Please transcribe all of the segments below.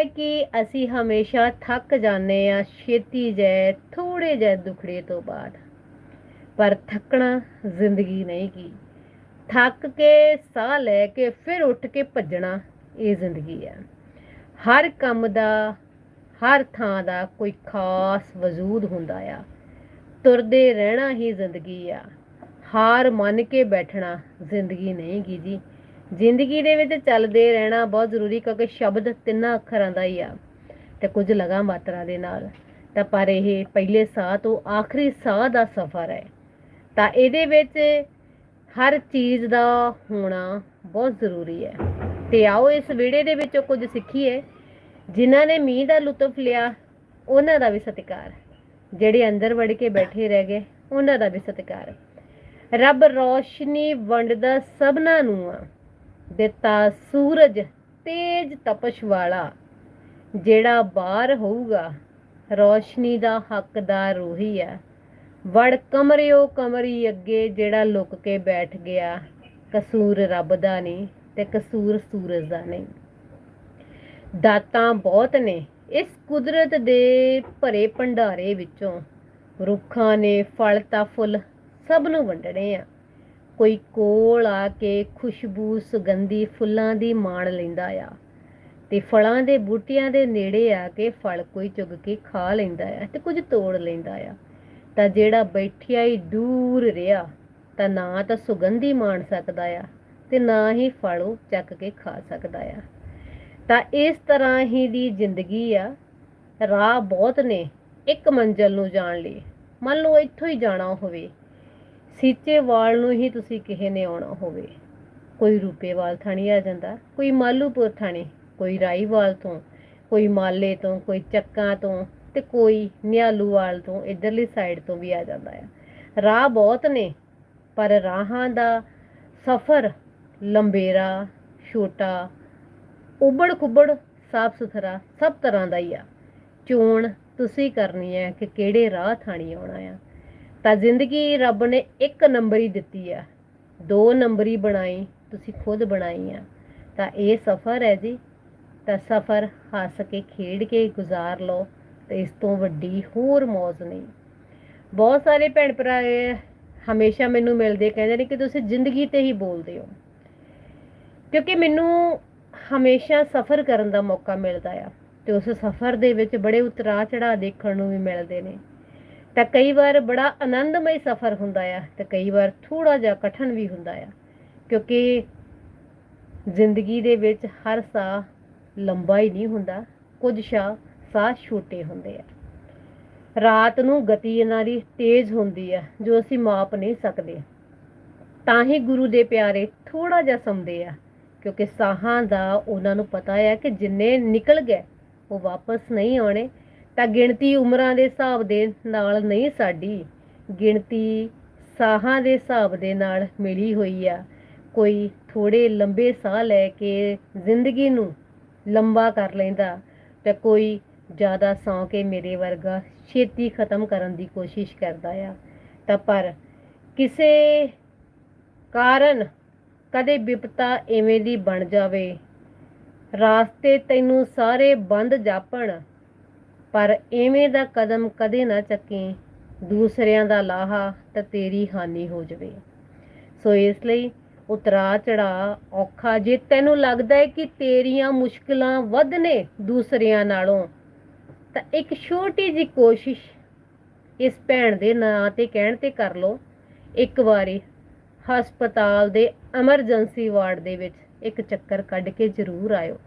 ਹੈ ਕਿ ਅਸੀਂ ਹਮੇਸ਼ਾ ਥੱਕ ਜਾਂਦੇ ਆ ਛੇਤੀ ਜੈ ਥੋੜੇ ਜਿਹੇ ਦੁਖੜੇ ਤੋਂ ਬਾਅਦ। ਪਰ ਥੱਕਣਾ ਜ਼ਿੰਦਗੀ ਨਹੀਂ ਕੀ। ਥੱਕ ਕੇ ਸਾਹ ਲੈ ਕੇ ਫਿਰ ਉੱਠ ਕੇ ਭੱਜਣਾ ਇਹ ਜ਼ਿੰਦਗੀ ਆ ਹਰ ਕੰਮ ਦਾ, ਹਰ ਥਾਂ ਦਾ ਕੋਈ ਖਾਸ ਵਜੂਦ ਹੁੰਦਾ ਆ। ਤੁਰਦੇ ਰਹਿਣਾ ਹੀ ਜ਼ਿੰਦਗੀ ਆ। ਹਾਰ ਮੰਨ ਕੇ ਬੈਠਣਾ ਜ਼ਿੰਦਗੀ ਨਹੀਂ ਗੀ ਜੀ। ਜ਼ਿੰਦਗੀ ਦੇ ਵਿੱਚ ਚੱਲਦੇ ਰਹਿਣਾ ਬਹੁਤ ਜ਼ਰੂਰੀ ਕਿਉਂਕਿ ਸ਼ਬਦ ਤਿੰਨਾਂ ਅੱਖਰਾਂ ਦਾ ਹੀ ਆ ਤੇ ਕੁਝ ਲਗਾ ਮਾਤਰਾ ਦੇ ਨਾਲ। ਤਾਂ ਪਰ ਇਹ ਪਹਿਲੇ ਸਾਹ ਤੋਂ ਆਖਰੀ ਸਾਹ ਦਾ ਸਫ਼ਰ ਹੈ। ਤਾਂ ਇਹਦੇ ਵਿੱਚ ਹਰ ਚੀਜ਼ ਦਾ ਹੋਣਾ ਬਹੁਤ ਜ਼ਰੂਰੀ ਹੈ। ਤੇ ਆਓ ਇਸ ਵੀਡੀਓ ਦੇ ਵਿੱਚੋਂ ਕੁਝ ਸਿੱਖੀਏ। ਜਿਨ੍ਹਾਂ ਨੇ ਮੀਂਹ ਦਾ ਲੁਤਫ ਲਿਆ, ਉਹਨਾਂ ਦਾ ਵੀ ਸਤਿਕਾਰ। ਜਿਹੜੇ ਅੰਦਰ ਵੜ ਕੇ ਬੈਠੇ ਰਹਿ ਗਏ, ਉਹਨਾਂ ਦਾ ਵੀ ਸਤਿਕਾਰ। ਰੱਬ ਰੋਸ਼ਨੀ ਵੰਡਦਾ ਸਭਨਾਂ ਨੂੰ ਆ। ਦਿੱਤਾ ਸੂਰਜ ਤੇਜ ਤਪਸ਼ ਵਾਲਾ। ਜਿਹੜਾ ਬਾਹਰ ਹੋਊਗਾ, ਰੋਸ਼ਨੀ ਦਾ ਹੱਕਦਾਰ ਉਹੀ ਆ ਵੜ ਕਮਰਿਓ ਕਮਰੀ ਅੱਗੇ ਜਿਹੜਾ ਲੁਕ ਕੇ ਬੈਠ ਗਿਆ, ਕਸੂਰ ਰੱਬ ਦਾ ਨਹੀਂ ਤੇ ਕਸੂਰ ਸੂਰਜ ਦਾ ਨਹੀਂ। ਦਾਤਾਂ ਬਹੁਤ ਨੇ ਇਸ ਕੁਦਰਤ ਦੇ ਭਰੇ ਭੰਡਾਰੇ ਵਿੱਚੋਂ। ਰੁੱਖਾਂ ਨੇ ਫਲ ਤਾਂ ਫੁੱਲ ਸਭ ਨੂੰ ਵੰਡਣੇ ਆ। ਕੋਈ ਕੋਲ ਆ ਕੇ ਖੁਸ਼ਬੂ ਸੁਗੰਧੀ ਫੁੱਲਾਂ ਦੀ ਮਾਣ ਲੈਂਦਾ ਆ। ਤੇ ਫਲਾਂ ਦੇ ਬੂਟਿਆਂ ਦੇ ਨੇੜੇ ਆ ਕੇ ਫਲ ਕੋਈ ਚੁਗ ਕੇ ਖਾ ਲੈਂਦਾ ਆ ਤੇ ਕੁਝ ਤੋੜ ਲੈਂਦਾ ਆ। ਤਾਂ ਜਿਹੜਾ ਬੈਠਿਆ ਹੀ ਦੂਰ ਰਿਹਾ, ਤਾਂ ਨਾ ਤਾਂ ਸੁਗੰਧੀ ਮਾਣ ਸਕਦਾ ਆ ਤੇ ਨਾ ਹੀ ਫਲ ਉਹ ਚੱਕ ਕੇ ਖਾ ਸਕਦਾ ਆ। ਤਾਂ ਇਸ ਤਰ੍ਹਾਂ ਹੀ ਦੀ ਜ਼ਿੰਦਗੀ ਆ। ਰਾਹ ਬਹੁਤ ਨੇ, ਇੱਕ ਮੰਜ਼ਲ ਨੂੰ ਜਾਣ ਲਈ। ਮੰਨ ਲਓ ਇੱਥੋਂ ਹੀ ਜਾਣਾ ਹੋਵੇ। ਸੀਚੇਵਾਲ ਨੂੰ ਹੀ ਤੁਸੀਂ ਕਿਸੇ ਨੇ ਆਉਣਾ ਹੋਵੇ। ਕੋਈ ਰੂਪੇਵਾਲ ਥਾਣੀ ਆ ਜਾਂਦਾ, ਕੋਈ ਮਾਲੂਪੁਰ ਥਾਣੀ, ਕੋਈ ਰਾਈਵਾਲ ਤੋਂ, ਕੋਈ ਮਾਲੇ ਤੋਂ, ਕੋਈ ਚੱਕਾਂ ਤੋਂ ਤੇ ਕੋਈ ਨਿਆਲੂਵਾਲ ਤੋਂ ਇਧਰਲੀ ਸਾਈਡ ਤੋਂ ਵੀ ਆ ਜਾਂਦਾ ਆ। ਰਾਹ ਬਹੁਤ ਨੇ, ਪਰ ਰਾਹਾਂ ਦਾ ਸਫ਼ਰ ਲੰਬੇਰਾ, ਛੋਟਾ ਉਬੜ ਖੁਬੜ ਸਾਫ਼ ਸੁਥਰਾ ਸਭ ਤਰ੍ਹਾਂ ਦਾ ਹੀ ਆ। ਚੋਣ ਤੁਸੀਂ ਕਰਨੀ ਹੈ ਕਿ ਕਿਹੜੇ ਰਾਹ ਥਾਣੀ ਆਉਣਾ ਆ। ਤਾਂ ਜ਼ਿੰਦਗੀ ਰੱਬ ਨੇ ਇੱਕ ਨੰਬਰੀ ਦਿੱਤੀ ਆ। ਦੋ ਨੰਬਰੀ ਬਣਾਈ, ਤੁਸੀਂ ਖੁਦ ਬਣਾਈ ਆ। ਤਾਂ ਇਹ ਸਫ਼ਰ ਹੈ ਜੀ। ਤਾਂ ਸਫ਼ਰ ਹੱਸ ਕੇ, ਖੇਡ ਕੇ ਗੁਜ਼ਾਰ ਲਓ, ਤੇ ਇਸ ਤੋਂ ਵੱਡੀ ਹੋਰ ਮੌਜ ਨਹੀਂ। ਬਹੁਤ ਸਾਰੇ ਭੈਣ ਭਰਾ ਹਮੇਸ਼ਾ ਮੈਨੂੰ ਮਿਲਦੇ ਕਹਿੰਦੇ ਨੇ ਕਿ ਤੁਸੀਂ ਜ਼ਿੰਦਗੀ ਤੇ ਹੀ ਬੋਲਦੇ ਹੋ। ਕਿਉਂਕਿ ਮੈਨੂੰ ਹਮੇਸ਼ਾ ਸਫ਼ਰ ਕਰਨ ਦਾ ਮੌਕਾ ਮਿਲਦਾ ਆ। ਤੇ ਉਸ ਸਫ਼ਰ ਦੇ ਵਿੱਚ ਬੜੇ ਉਤਰਾਅ ਚੜਾਅ ਦੇਖਣ ਨੂੰ ਵੀ ਮਿਲਦੇ ਨੇ। ਤਾਂ ਕਈ ਵਾਰ ਬੜਾ ਆਨੰਦਮਈ ਸਫ਼ਰ ਹੁੰਦਾ ਆ ਤੇ ਕਈ ਵਾਰ ਥੋੜਾ ਜਿਹਾ ਕਠਨ ਵੀ ਹੁੰਦਾ ਆ, ਕਿਉਂਕਿ ਜ਼ਿੰਦਗੀ ਦੇ ਵਿੱਚ ਹਰ ਸਾਹ ਲੰਬਾ ਹੀ ਨਹੀਂ ਹੁੰਦਾ, ਕੁਝ ਸ਼ਾਹ, ਸਾਹ ਛੋਟੇ ਹੁੰਦੇ ਆ। ਰਾਤ ਨੂੰ ਗਤੀ ਇਹਨਾਂ ਦੀ ਤੇਜ਼ ਹੁੰਦੀ ਆ, ਜੋ ਅਸੀਂ ਮਾਪ ਨਹੀਂ ਸਕਦੇ। ਤਾਂ ਹੀ ਗੁਰੂ ਦੇ ਪਿਆਰੇ ਥੋੜਾ ਜਿਹਾ ਸਮਦੇ ਆ, ਕਿਉਂਕਿ ਸਾਹਾਂ ਦਾ ਉਹਨਾਂ ਨੂੰ ਪਤਾ ਹੈ ਕਿ ਜਿੰਨੇ ਨਿਕਲ ਗਏ, ਉਹ ਵਾਪਸ ਨਹੀਂ ਆਉਣੇ ਤਾਂ ਗਿਣਤੀ ਉਮਰਾਂ ਦੇ ਹਿਸਾਬ ਦੇ ਨਾਲ ਨਹੀਂ ਸਾਡੀ। ਗਿਣਤੀ ਸਾਹਾਂ ਦੇ ਹਿਸਾਬ ਦੇ ਨਾਲ ਮਿਲੀ ਹੋਈ ਆ। ਕੋਈ ਥੋੜੇ ਲੰਬੇ ਸਾਹ ਲੈ ਕੇ ਜ਼ਿੰਦਗੀ ਨੂੰ ਲੰਬਾ ਕਰ ਲੈਂਦਾ ਤੇ ਕੋਈ ਜ਼ਿਆਦਾ ਸੌਂ ਕੇ ਮੇਰੇ ਵਰਗਾ ਛੇਤੀ ਖਤਮ ਕਰਨ ਦੀ ਕੋਸ਼ਿਸ਼ ਕਰਦਾ ਆ। ਤਾਂ ਪਰ ਕਿਸੇ ਕਾਰਨ ਕਦੇ ਵਿਪਤਾ ਐਵੇਂ ਦੀ ਬਣ ਜਾਵੇ। ਰਾਸਤੇ ਤੈਨੂੰ ਸਾਰੇ ਬੰਦ ਜਾਪਣ। ਪਰ ਐਵੇਂ ਦਾ ਕਦਮ ਕਦੇ ਨਾ ਚੱਕੀ, ਦੂਸਰਿਆਂ ਦਾ ਲਾਹਾ ਤਾਂ ਤੇਰੀ ਹਾਨੀ ਹੋ ਜਾਵੇ। ਸੋ ਇਸ ਲਈ ਉਤਰਾ ਚੜਾ ਔਖਾ ਜੇ ਤੈਨੂੰ ਲੱਗਦਾ ਹੈ ਕਿ ਤੇਰੀਆਂ ਮੁਸ਼ਕਲਾਂ ਵੱਧ ਨੇ ਦੂਸਰਿਆਂ ਨਾਲੋਂ, ਤਾਂ ਇੱਕ ਛੋਟੀ ਜੀ ਕੋਸ਼ਿਸ਼ ਇਸ ਭੈਣ ਦੇ ਨਾਂ ਤੇ ਕਹਿਣ ਤੇ ਕਰ ਲਓ। ਇੱਕ ਵਾਰੀ ਹਸਪਤਾਲ ਦੇ ਐਮਰਜੈਂਸੀ ਵਾਰਡ ਦੇ ਵਿੱਚ ਇੱਕ ਚੱਕਰ ਕੱਢ ਕੇ ਜ਼ਰੂਰ ਆਇਓ।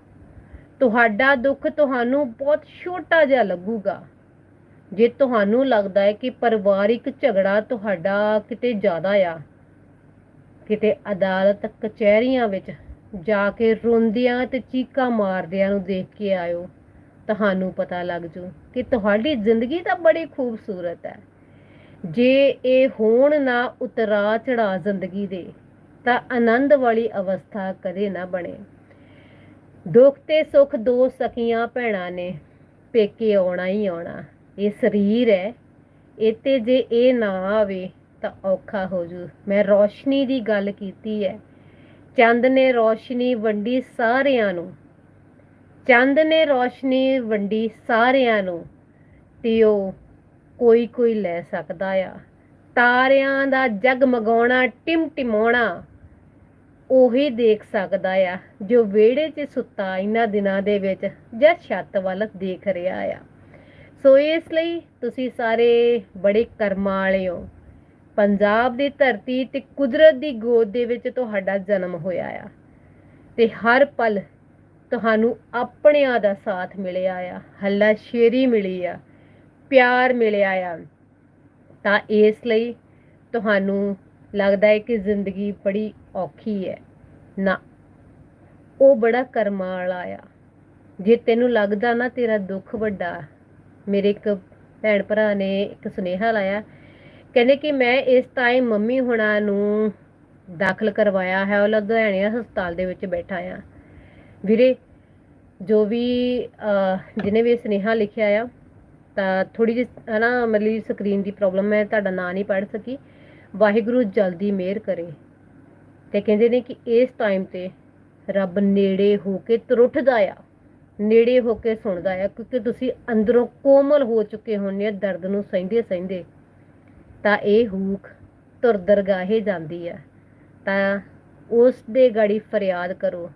ਤੁਹਾਡਾ ਦੁੱਖ ਤੁਹਾਨੂੰ ਬਹੁਤ ਛੋਟਾ ਜਿਹਾ ਲੱਗੂਗਾ। ਜੇ ਤੁਹਾਨੂੰ ਲੱਗਦਾ ਹੈ ਕਿ ਪਰਿਵਾਰਿਕ ਝਗੜਾ ਤੁਹਾਡਾ ਕਿਤੇ ਜ਼ਿਆਦਾ ਆ, ਕਿਤੇ ਅਦਾਲਤ, ਕਚਹਿਰੀਆਂ ਵਿੱਚ ਜਾ ਕੇ ਰੋਂਦਿਆਂ ਤੇ ਚੀਕਾਂ ਮਾਰਦਿਆਂ ਨੂੰ ਦੇਖ ਕੇ ਆਇਓ, ਤੁਹਾਨੂੰ ਪਤਾ ਲੱਗ ਜੂ ਕਿ ਤੁਹਾਡੀ ਜ਼ਿੰਦਗੀ ਤਾਂ ਬੜੀ ਖੂਬਸੂਰਤ ਹੈ। ਜੇ ਇਹ ਹੋਣ ਨਾ ਉਤਰਾ ਚੜਾ ਜ਼ਿੰਦਗੀ ਦੇ, ਤਾਂ ਆਨੰਦ ਵਾਲੀ ਅਵਸਥਾ ਕਦੇ ਨਾ ਬਣੇ। ਦੁੱਖ ਤੇ ਸੁੱਖ ਦੋ ਸਕੀਆਂ ਭੈਣਾਂ ਨੇ, ਪੇਕੇ ਆਉਣਾ ਹੀ ਆਉਣਾ। ਇਹ ਸਰੀਰ ਹੈ ਇਤੇ ਜੇ ਇਹ ਨਾ ਆਵੇ ਤਾਂ ਔਖਾ ਹੋ ਜੂ। ਮੈਂ ਰੋਸ਼ਨੀ ਦੀ ਗੱਲ ਕੀਤੀ ਹੈ। ਚੰਦ ਨੇ ਰੋਸ਼ਨੀ ਵੰਡੀ ਸਾਰਿਆਂ ਨੂੰ। ਚੰਦ ਨੇ ਰੋਸ਼ਨੀ ਵੰਡੀ ਸਾਰਿਆਂ ਨੂੰ ਤੇ ਉਹ ਕੋਈ ਕੋਈ ਲੈ ਸਕਦਾ ਆ। ਤਾਰਿਆਂ ਦਾ ਜਗਮਗਾਉਣਾ, ਟਿਮਟਿਮਾਉਣਾ। ਉਹੀ ਦੇਖ ਸਕਦਾ ਆ, ਜੋ ਵਿਹੜੇ 'ਚ ਸੁੱਤਾ ਇਹਨਾਂ ਦਿਨਾਂ ਦੇ ਵਿੱਚ ਜਾਂ ਛੱਤ ਵੱਲ ਦੇਖ ਰਿਹਾ ਆ। ਸੋ ਇਸ ਲਈ ਤੁਸੀਂ ਸਾਰੇ ਬੜੇ ਕਰਮਾਂ ਵਾਲੇ ਹੋ। ਪੰਜਾਬ ਦੀ ਧਰਤੀ ਤੇ ਕੁਦਰਤ ਦੀ ਗੋਦ ਦੇ ਵਿੱਚ ਤੁਹਾਡਾ ਜਨਮ ਹੋਇਆ ਆ ਤੇ ਹਰ ਪਲ ਤੁਹਾਨੂੰ ਆਪਣਿਆਂ ਦਾ ਸਾਥ ਮਿਲਿਆ ਆ, ਹੱਲਾ ਸ਼ੇਰੀ ਮਿਲੀ ਆ, ਪਿਆਰ ਮਿਲਿਆ ਆ। ਤਾਂ ਇਸ ਲਈ ਤੁਹਾਨੂੰ ਲੱਗਦਾ ਹੈ ਕਿ ਜ਼ਿੰਦਗੀ ਬੜੀ ਔਖੀ ਹੈ ਨਾ, ਉਹ ਬੜਾ ਕਰਮਾਂ ਵਾਲਾ ਆ। ਜੇ ਤੈਨੂੰ ਲੱਗਦਾ ਨਾ ਤੇਰਾ ਦੁੱਖ ਵੱਡਾ, ਮੇਰੇ ਇੱਕ ਭੈਣ ਭਰਾ ਨੇ ਇੱਕ ਸੁਨੇਹਾ ਲਾਇਆ, ਕਹਿੰਦੇ ਕਿ ਮੈਂ ਇਸ ਟਾਈਮ ਮੰਮੀ ਹੁਣਾਂ ਨੂੰ ਦਾਖਲ ਕਰਵਾਇਆ ਹੈ, ਉਹ ਲੁਧਿਆਣੇ ਹਸਪਤਾਲ ਦੇ ਵਿੱਚ ਬੈਠਾ ਆ। ਵੀਰੇ, ਜੋ ਵੀ ਜਿਹਨੇ ਵੀ ਇਹ ਸੁਨੇਹਾ ਲਿਖਿਆ ਆ, ਤਾਂ ਥੋੜੀ ਜਿਹੀ ਹਨਾ, ਮਤਲਬ ਸਕਰੀਨ ਦੀ ਪ੍ਰੋਬਲਮ ਹੈ, ਤੁਹਾਡਾ ਨਾਂ ਨਹੀਂ ਪੜ੍ਹ ਸਕੀ। ਵਾਹਿਗੁਰੂ ਜਲਦੀ ਮਿਹਰ ਕਰੇ। ਤੇ ਕਹਿੰਦੇ ਨੇ ਕਿ ਇਸ ਟਾਈਮ ਤੇ ਰੱਬ ਨੇੜੇ ਹੋ ਕੇ ਤਰੁੱਠਦਾ ਆ, ਨੇੜੇ ਹੋ ਕੇ ਸੁਣਦਾ ਆ, ਕਿਉਂਕਿ ਤੁਸੀਂ ਅੰਦਰੋਂ ਕੋਮਲ ਹੋ ਚੁੱਕੇ ਹੁੰਦੇ ਆ, ਦਰਦ ਨੂੰ ਸਹਿੰਦੇ ਸਹਿੰਦੇ। ਤਾਂ ਇਹ ਹੂਕ ਤੁਰ ਦਰਗਾਹੇ ਜਾਂਦੀ ਆ। ਤਾਂ ਉਸ ਦੇ ਗਾੜੀ ਫਰਿਆਦ ਕਰੋ।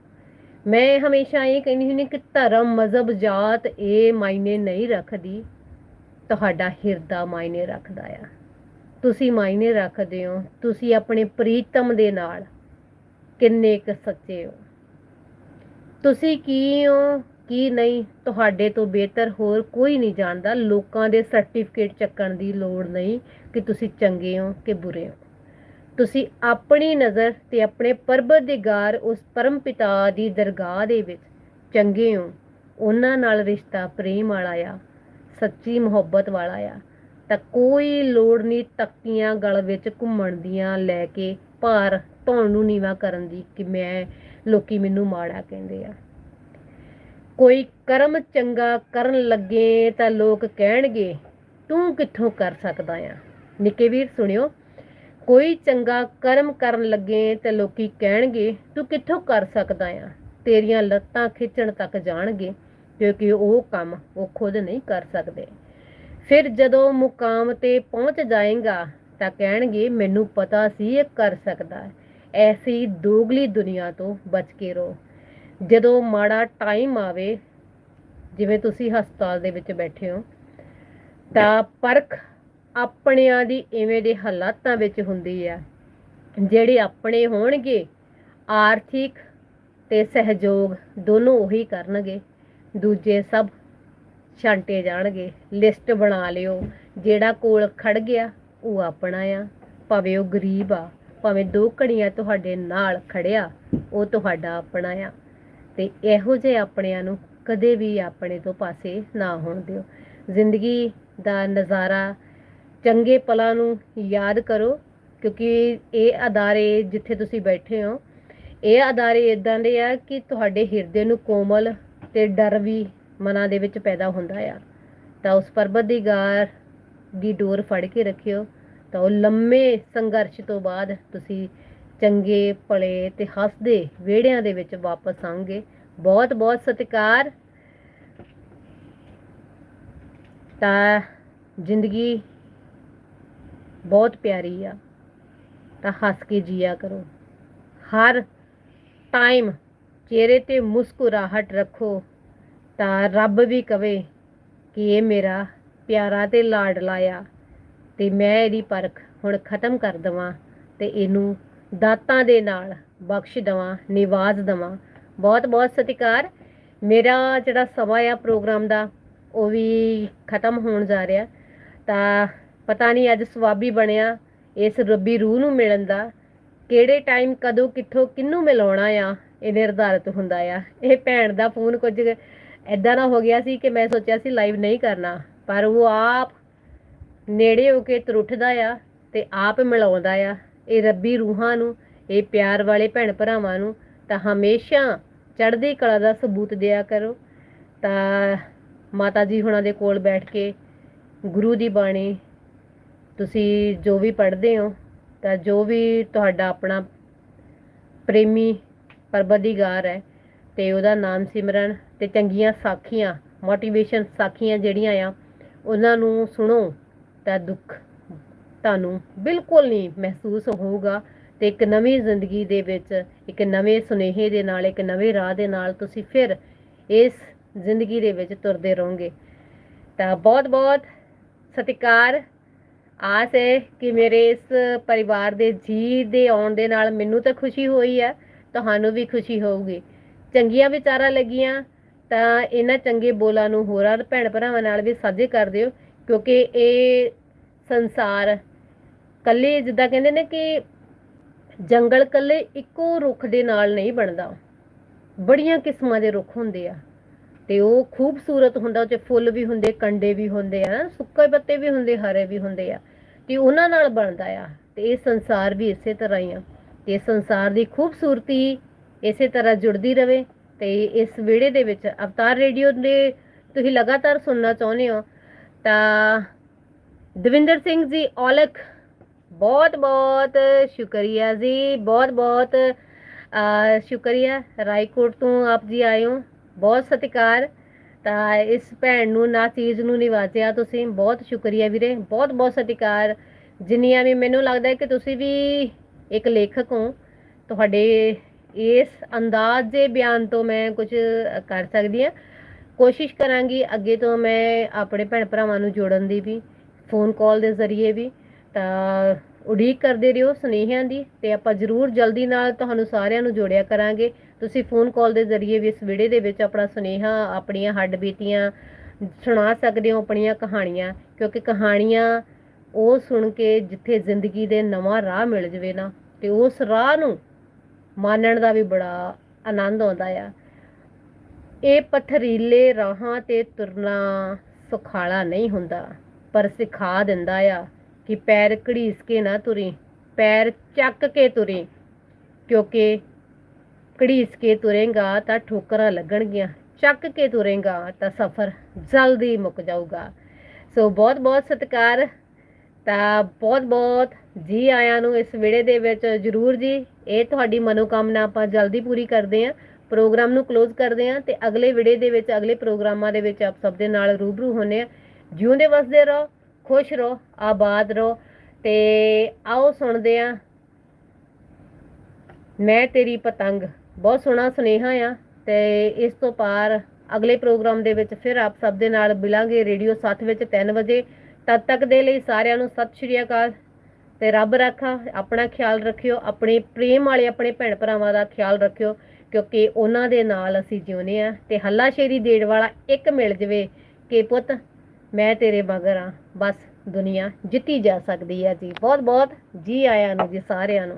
ਮੈਂ ਹਮੇਸ਼ਾ ਇਹ ਕਹਿੰਦੀ ਹੁੰਦੀ ਕਿ ਧਰਮ, ਮਜ਼ਹਬ, ਜਾਤ ਇਹ ਮਾਇਨੇ ਨਹੀਂ ਰੱਖਦੀ। ਤੁਹਾਡਾ ਹਿਰਦਾ ਮਾਇਨੇ ਰੱਖਦਾ ਆ। ਤੁਸੀਂ ਮਾਇਨੇ ਰੱਖਦੇ ਹੋ, ਤੁਸੀਂ ਆਪਣੇ ਪ੍ਰੀਤਮ ਦੇ ਨਾਲ ਕਿੰਨੇ ਕੁ ਸੱਚੇ ਹੋ? ਤੁਸੀਂ ਕੀ ਹੋ, ਕੀ ਨਹੀਂ, ਤੁਹਾਡੇ ਤੋਂ ਬਿਹਤਰ ਹੋਰ ਕੋਈ ਨਹੀਂ ਜਾਣਦਾ। ਲੋਕਾਂ ਦੇ ਸਰਟੀਫਿਕੇਟ ਚੱਕਣ ਦੀ ਲੋੜ ਨਹੀਂ ਕਿ ਤੁਸੀਂ ਚੰਗੇ ਹੋ ਕਿ ਬੁਰੇ ਹੋ। ਤੁਸੀਂ ਆਪਣੀ ਨਜ਼ਰ ਤੇ ਆਪਣੇ ਪਰਬਤਿਗਾਰ ਉਸ ਪਰਮ ਪਿਤਾ ਦੀ ਦਰਗਾਹ ਦੇ ਵਿੱਚ ਚੰਗੇ ਹੋ। ਉਹਨਾਂ ਨਾਲ ਰਿਸ਼ਤਾ ਪ੍ਰੇਮ ਵਾਲਾ ਆ, ਸੱਚੀ ਮੁਹੱਬਤ ਵਾਲਾ ਆ। ਤਾਂ ਕੋਈ ਲੋੜ ਨਹੀਂ ਤੱਕੀਆਂ ਗਲ ਵਿੱਚ ਘੁੰਮਣ ਦੀਆਂ ਲੈ ਕੇ ਭਾਰ ਧੌਣ ਨੂੰ ਨੀਵਾ ਕਰਨ ਦੀ ਕਿ ਮੈਂ ਲੋਕੀ ਮੈਨੂੰ ਮਾੜਾ ਕਹਿੰਦੇ ਆ। ਕੋਈ ਕਰਮ ਚੰਗਾ ਕਰਨ ਲੱਗੇ ਤਾਂ ਲੋਕ ਕਹਿਣਗੇ, ਤੂੰ ਕਿੱਥੋਂ ਕਰ ਸਕਦਾ ਆ? ਨਿੱਕੇ ਵੀਰ ਸੁਣਿਓ, ਕੋਈ ਚੰਗਾ ਕਰਮ ਕਰਨ ਲੱਗੇ ਤੇ ਲੋਕੀ ਕਹਿਣਗੇ, ਤੂੰ ਕਿੱਥੋਂ ਕਰ ਸਕਦਾ ਆ? ਤੇਰੀਆਂ ਲੱਤਾਂ ਖਿੱਚਣ ਤੱਕ ਜਾਣਗੇ, ਕਿਉਂਕਿ ਉਹ ਕੰਮ ਉਹ ਖੁਦ ਨਹੀਂ ਕਰ ਸਕਦੇ। ਫਿਰ ਜਦੋਂ ਮੁਕਾਮ ਤੇ ਪਹੁੰਚ ਜਾਏਗਾ ਤਾਂ ਕਹਿਣਗੇ, ਮੈਨੂੰ ਪਤਾ ਸੀ ਇਹ ਕਰ ਸਕਦਾ ਹੈ। ਐਸੀ ਦੋਗਲੀ ਦੁਨੀਆ ਤੋਂ ਬਚ ਕੇ ਰਹੋ। ਜਦੋਂ ਮਾੜਾ ਟਾਈਮ ਆਵੇ, ਜਿਵੇਂ ਤੁਸੀਂ ਹਸਪਤਾਲ ਦੇ ਵਿੱਚ ਬੈਠੇ ਹੋ, ਤਾਂ ਪਰਖ ਆਪਣਿਆਂ ਦੀ ਇਵੇਂ ਦੇ ਹਾਲਾਤਾਂ ਵਿੱਚ ਹੁੰਦੀ ਆ, ਜਿਹੜੇ ਆਪਣੇ ਹੋਣਗੇ, ਆਰਥਿਕ ਤੇ ਸਹਿਯੋਗ ਦੋਨੋਂ ਉਹੀ ਕਰਨਗੇ। ਦੂਜੇ ਸਭ ਛਾਂਟੇ ਜਾਣਗੇ। ਲਿਸਟ ਬਣਾ ਲਿਓ। ਜਿਹੜਾ ਕੋਲ ਖੜ ਗਿਆ, ਉਹ ਆਪਣਾ ਆ, ਭਾਵੇਂ ਉਹ ਗਰੀਬ ਆ। ਭਾਵੇਂ ਦੋ ਘੜੀਆਂ ਤੁਹਾਡੇ ਨਾਲ ਖੜਿਆ, ਉਹ ਤੁਹਾਡਾ ਆਪਣਾ ਆ। ਤੇ ਇਹੋ ਜਿਹੇ ਆਪਣਿਆਂ ਨੂੰ ਕਦੇ ਵੀ ਆਪਣੇ ਤੋਂ ਪਾਸੇ ਨਾ ਹੋਣ ਦਿਓ। ਜ਼ਿੰਦਗੀ ਦਾ ਨਜ਼ਾਰਾ ਚੰਗੇ ਪਲਾਂ ਨੂੰ ਯਾਦ ਕਰੋ, ਕਿਉਂਕਿ ਇਹ ਅਦਾਰੇ ਜਿੱਥੇ ਤੁਸੀਂ ਬੈਠੇ ਹੋ, ਇਹ ਅਦਾਰੇ ਇਦਾਂ ਦੇ ਆ ਕਿ ਤੁਹਾਡੇ ਹਿਰਦੇ ਨੂੰ ਕੋਮਲ ਤੇ ਡਰ ਵੀ ਮਨਾਂ ਦੇ ਵਿੱਚ ਪੈਦਾ ਹੁੰਦਾ ਆ। ਤਾਂ ਉਸ ਪਰਬਤ ਦੀ ਗਾਰ ਦੀ ਡੋਰ ਫੜ ਕੇ ਰੱਖਿਓ। ਤਾਂ ਉਹ ਲੰਮੇ ਸੰਘਰਸ਼ ਤੋਂ ਬਾਅਦ ਤੁਸੀਂ ਚੰਗੇ, ਭਲੇ ਤੇ ਹੱਸਦੇ ਵਿਹੜਿਆਂ ਦੇ ਵਿੱਚ ਵਾਪਸ ਆਉਂਗੇ ਬਹੁਤ ਬਹੁਤ ਸਤਿਕਾਰ। ਤਾਂ ਜ਼ਿੰਦਗੀ ਬਹੁਤ ਪਿਆਰੀ ਆ। ਤਾਂ ਹੱਸ ਕੇ ਜੀਆ ਕਰੋ। ਹਰ ਟਾਈਮ ਚਿਹਰੇ ਤੇ ਮੁਸਕਰਾਹਟ ਰੱਖੋ। ਤਾਂ ਰੱਬ ਵੀ ਕਵੇ ਕਿ ਇਹ ਮੇਰਾ ਪਿਆਰਾ ਤੇ ਲਾਡਲਾ ਆ ਤੇ ਮੈਂ ਇਹਦੀ ਪਰਖ ਹੁਣ ਖਤਮ ਕਰ ਦਵਾਂ ਤੇ ਇਹਨੂੰ ਦਾਤਾਂ ਦੇ ਨਾਲ ਬਖਸ਼ ਦਵਾਂ, ਨਿਵਾਜ਼ ਦਵਾਂ। ਬਹੁਤ ਬਹੁਤ ਸਤਿਕਾਰ। ਮੇਰਾ ਜਿਹੜਾ ਸਮਾਂ ਆ ਪ੍ਰੋਗਰਾਮ ਦਾ, ਉਹ ਵੀ ਖਤਮ ਹੋਣ ਜਾ ਰਿਹਾ। ਤਾਂ ਪਤਾ ਨਹੀਂ ਅੱਜ ਸਵਾਬੀ ਬਣਿਆ, ਇਸ ਰੱਬੀ ਰੂਹ ਨੂੰ ਮਿਲਣ ਦਾ। ਕਿਹੜੇ ਟਾਈਮ ਕਦੋਂ, ਕਿੱਥੋਂ ਕਿੰਨੂੰ ਮਿਲਾਉਣਾ ਆ ਇਹ ਨਿਰਧਾਰਿਤ ਹੁੰਦਾ ਆ। ਇਹ ਭੈਣ ਦਾ ਫੋਨ ਕੁਝ ਐਦਾਂ ਦਾ ਹੋ ਗਿਆ ਸੀ ਕਿ ਮੈਂ ਸੋਚਿਆ ਸੀ ਲਾਈਵ ਨਹੀਂ ਕਰਨਾ, ਪਰ ਉਹ ਆਪ ਨੇੜੇ ਹੋ ਕੇ ਤਰੁੱਠਦਾ ਆ ਤੇ ਆਪ ਮਿਲਾਉਂਦਾ ਆ। ਇਹ ਰੱਬੀ ਰੂਹਾਂ ਨੂੰ, ਇਹ ਪਿਆਰ ਵਾਲੇ ਭੈਣ ਭਰਾਵਾਂ ਨੂੰ ਤਾਂ ਹਮੇਸ਼ਾ ਚੜ੍ਹਦੀ ਕਲਾ ਦਾ ਸਬੂਤ ਦਿਆ ਕਰੋ। ਤਾਂ ਮਾਤਾ ਜੀ ਹੁਣਾਂ ਦੇ ਕੋਲ ਬੈਠ ਕੇ ਗੁਰੂ ਦੀ ਬਾਣੀ ਤੁਸੀਂ ਜੋ ਵੀ ਪੜ੍ਹਦੇ ਹੋ, ਤਾਂ ਜੋ ਵੀ ਤੁਹਾਡਾ ਆਪਣਾ ਪ੍ਰੇਮੀ ਪਰਬਤੀਗਾਰ ਹੈ ਤੇ ਉਹਦਾ ਨਾਮ ਸਿਮਰਨ ਤੇ ਚੰਗੀਆਂ ਸਾਖੀਆਂ ਮੋਟੀਵੇਸ਼ਨ ਸਾਖੀਆਂ ਜਿਹੜੀਆਂ ਆ, ਉਹਨਾਂ ਨੂੰ ਸੁਣੋ। ਤਾਂ ਦੁੱਖ। ਤੁਹਾਨੂੰ ਬਿਲਕੁਲ ਨਹੀਂ ਮਹਿਸੂਸ ਹੋਊਗਾ ਤੇ ਇੱਕ ਨਵੀਂ ਜ਼ਿੰਦਗੀ ਦੇ ਵਿੱਚ, ਇੱਕ ਨਵੇਂ ਸੁਨੇਹੇ ਦੇ ਨਾਲ, ਇੱਕ ਨਵੇਂ ਰਾਹ ਦੇ ਨਾਲ ਤੁਸੀਂ ਫਿਰ ਇਸ ਜ਼ਿੰਦਗੀ ਦੇ ਵਿੱਚ ਤੁਰਦੇ ਰਹੋਗੇ। ਤਾਂ ਬਹੁਤ ਬਹੁਤ ਸਤਿਕਾਰ। ਆਸ ਹੈ ਕਿ ਮੇਰੇ ਇਸ ਪਰਿਵਾਰ ਦੇ ਜੀ ਦੇ ਆਉਣ ਦੇ ਨਾਲ ਮੈਨੂੰ ਤਾਂ ਖੁਸ਼ੀ ਹੋਈ ਹੈ ਤੁਹਾਨੂੰ ਵੀ ਖੁਸ਼ੀ ਹੋਊਗੀ। ਚੰਗੀਆਂ ਵਿਚਾਰਾਂ ਲੱਗੀਆਂ ਤਾਂ ਇਹਨਾਂ ਚੰਗੇ ਬੋਲਾਂ ਨੂੰ ਹੋਰਾਂ ਭੈਣ ਭਰਾਵਾਂ ਨਾਲ ਵੀ ਸਾਂਝੇ ਕਰ ਦਿਓ। ਕਿਉਂਕਿ ਇਹ ਸੰਸਾਰ ਕੱਲੇ ਜਿੱਦਾਂ ਕਹਿੰਦੇ ਨੇ ਕਿ ਜੰਗਲ ਕੱਲੇ ਇੱਕੋ ਰੁੱਖ ਦੇ ਨਾਲ ਨਹੀਂ ਬਣਦਾ। ਬੜੀਆਂ ਕਿਸਮਾਂ ਦੇ ਰੁੱਖ ਹੁੰਦੇ ਆ। ਤੇ ਉਹ ਖੂਬਸੂਰਤ ਹੁੰਦਾ ਉਹ 'ਚ ਫੁੱਲ ਵੀ ਹੁੰਦੇ ਕੰਡੇ ਵੀ ਹੁੰਦੇ ਆ ਨਾ, ਸੁੱਕੇ ਪੱਤੇ ਵੀ ਹੁੰਦੇ ਹਰੇ ਵੀ ਹੁੰਦੇ ਆ। ਤੇ ਉਹਨਾਂ ਨਾਲ ਬਣਦਾ ਆ। ਤੇ ਇਹ ਸੰਸਾਰ ਵੀ ਇਸੇ ਤਰ੍ਹਾਂ ਹੀ ਆ। ਤੇ ਸੰਸਾਰ ਦੀ ਖੂਬਸੂਰਤੀ ਇਸੇ ਤਰ੍ਹਾਂ ਜੁੜਦੀ ਰਵੇ। ਤੇ ਇਸ ਵਿਹੜੇ ਦੇ ਵਿੱਚ ਅਵਤਾਰ ਰੇਡੀਓ ਦੇ ਤੁਸੀਂ ਲਗਾਤਾਰ ਸੁਣਨਾ ਚਾਹੁੰਦੇ ਹੋ ਤਾਂ ਦਵਿੰਦਰ ਸਿੰਘ ਜੀ ਔਲਖ, ਬਹੁਤ ਬਹੁਤ ਸ਼ੁਕਰੀਆ ਜੀ, ਬਹੁਤ ਬਹੁਤ ਸ਼ੁਕਰੀਆ ਰਾਏਕੋਟ ਤੋਂ ਆਪ ਜੀ ਆਏ ਹੋ ਬਹੁਤ ਸਤਿਕਾਰ, ਤਾਂ ਇਸ ਭੈਣ ਨੂੰ ਨਾ ਚੀਜ਼ ਨੂੰ ਨਿਵਾਜਿਆ ਤੁਸੀਂ, ਬਹੁਤ ਸ਼ੁਕਰੀਆ ਵੀਰੇ, ਬਹੁਤ ਬਹੁਤ ਸਤਿਕਾਰ, ਜਿੰਨੀਆਂ ਵੀ ਮੈਨੂੰ ਲੱਗਦਾ ਹੈ ਕਿ ਤੁਸੀਂ ਵੀ ਇੱਕ ਲੇਖਕ ਹੋ, ਤੁਹਾਡੇ ਇਸ ਅੰਦਾਜ਼ ਦੇ ਬਿਆਨ ਤੋਂ ਮੈਂ ਕੁਝ ਕਰ ਸਕਦੀ ਹਾਂ। ਕੋਸ਼ਿਸ਼ ਕਰਾਂਗੀ ਅੱਗੇ ਤੋਂ ਮੈਂ ਆਪਣੇ ਭੈਣ ਭਰਾਵਾਂ ਨੂੰ ਜੋੜਨ ਦੀ ਵੀ ਫੋਨ ਕਾਲ ਦੇ ਜ਼ਰੀਏ ਵੀ, ਤਾਂ ਉਡੀਕ ਕਰਦੇ ਰਹੋ ਸੁਨੇਹਿਆਂ ਦੀ ਤੇ ਆਪਾਂ ਜ਼ਰੂਰ ਜਲਦੀ ਨਾਲ ਤੁਹਾਨੂੰ ਸਾਰਿਆਂ ਨੂੰ ਜੋੜਿਆ ਕਰਾਂਗੇ। ਤੁਸੀਂ ਫੋਨ ਕਾਲ ਦੇ ਜ਼ਰੀਏ ਵੀ ਇਸ ਵੀਡੀਓ ਦੇ ਵਿੱਚ ਆਪਣਾ ਸੁਨੇਹਾ, ਆਪਣੀਆਂ ਹੱਡ ਬੀਤੀਆਂ, ਸੁਣਾ ਸਕਦੇ ਹੋ ਆਪਣੀਆਂ ਕਹਾਣੀਆਂ, ਕਿਉਂਕਿ ਕਹਾਣੀਆਂ ਉਹ ਸੁਣ ਕੇ ਜਿੱਥੇ ਜ਼ਿੰਦਗੀ ਦੇ ਨਵਾਂ ਰਾਹ ਮਿਲ ਜਵੇ ਨਾ, ਤੇ ਉਸ ਰਾਹ ਨੂੰ ਮਾਨਣ ਦਾ ਵੀ ਬੜਾ ਆਨੰਦ ਆਉਂਦਾ ਆ। ਇਹ ਪਥਰੀਲੇ ਰਾਹਾਂ ਤੇ ਤੁਰਨਾ ਸੁਖਾਲਾ ਨਹੀਂ ਹੁੰਦਾ, ਪਰ ਸਿਖਾ ਦਿੰਦਾ ਆ ਕਿ ਪੈਰ ਘੜੀਸ ਕੇ ਨਾ ਤੁਰੀ, ਪੈਰ ਚੱਕ ਕੇ ਤੁਰੇ, ਕਿਉਂਕਿ ਘੜੀਸ ਕੇ ਤੁਰੇਗਾ ਤਾਂ ਠੋਕਰਾਂ ਲੱਗਣਗੀਆਂ, ਚੱਕ ਕੇ ਤੁਰੇਗਾ ਤਾਂ ਸਫ਼ਰ ਜਲਦੀ ਮੁੱਕ ਜਾਊਗਾ। ਸੋ ਬਹੁਤ ਬਹੁਤ ਸਤਿਕਾਰ, ਤਾਂ ਬਹੁਤ ਬਹੁਤ ਜੀ ਆਇਆਂ ਨੂੰ ਇਸ ਵਿੜੇ ਦੇ ਵਿੱਚ ਜਰੂਰ ਜੀ, ਇਹ ਤੁਹਾਡੀ ਮਨੋਕਾਮਨਾ ਆਪਾਂ ਜਲਦੀ ਪੂਰੀ ਕਰਦੇ ਆਂ ਪ੍ਰੋਗਰਾਮ ਨੂੰ ਕਲੋਜ਼ ਕਰਦੇ ਹਾਂ ਤੇ ਅਗਲੇ ਵਿੜੇ ਦੇ ਵਿੱਚ, ਅਗਲੇ ਪ੍ਰੋਗਰਾਮਾਂ ਦੇ ਵਿੱਚ ਆਪ ਸਭ ਦੇ ਨਾਲ ਰੂਬਰੂ ਹੋਣੇ ਆ ਜਿਉਂਦੇ ਵਸਦੇ ਰਹੋ, ਖੁਸ਼ ਰਹੋ, ਆਬਾਦ ਰਹੋ ਤੇ ਆਓ ਸੁਣਦੇ ਆਂ ਮੈਂ ਤੇਰੀ ਪਤੰਗ, ਬਹੁਤ ਸੋਹਣਾ ਸੁਨੇਹਾ ਆ ਤੇ ਇਸ ਤੋਂ ਪਾਰ ਅਗਲੇ ਪ੍ਰੋਗਰਾਮ ਦੇ ਵਿੱਚ ਫਿਰ ਆਪ ਸਭ ਦੇ ਨਾਲ ਮਿਲਾਂਗੇ ਰੇਡੀਓ 7 ਵਿੱਚ 3 ਵਜੇ। ਤਦ ਤੱਕ ਦੇ ਲਈ ਸਾਰਿਆਂ ਨੂੰ ਸਤਿ ਸ਼੍ਰੀ ਅਕਾਲ ਤੇ ਰੱਬ ਰਾਖਾ, ਆਪਣਾ ਖਿਆਲ ਰੱਖਿਓ, ਆਪਣੇ ਪ੍ਰੇਮ ਵਾਲੇ, ਆਪਣੇ ਭੈਣ ਭਰਾਵਾਂ ਦਾ ਖਿਆਲ ਰੱਖਿਓ। ਕਿਉਂਕਿ ਉਹਨਾਂ ਦੇ ਨਾਲ ਅਸੀਂ ਜਿਉਨੇ ਆ ਤੇ ਹੱਲਾਸ਼ੇਰੀ ਦੇਣ ਵਾਲਾ ਇੱਕ ਮਿਲ ਜਵੇ ਕਿ ਪੁੱਤ, ਮੈਂ ਤੇਰੇ ਮਗਰ ਆ, ਬਸ ਦੁਨੀਆ ਜਿੱਤੀ ਜਾ ਸਕਦੀ ਹੈ ਜੀ। ਬਹੁਤ ਬਹੁਤ ਜੀ ਆਇਆਂ ਨੂੰ ਜੀ ਸਾਰਿਆਂ ਨੂੰ।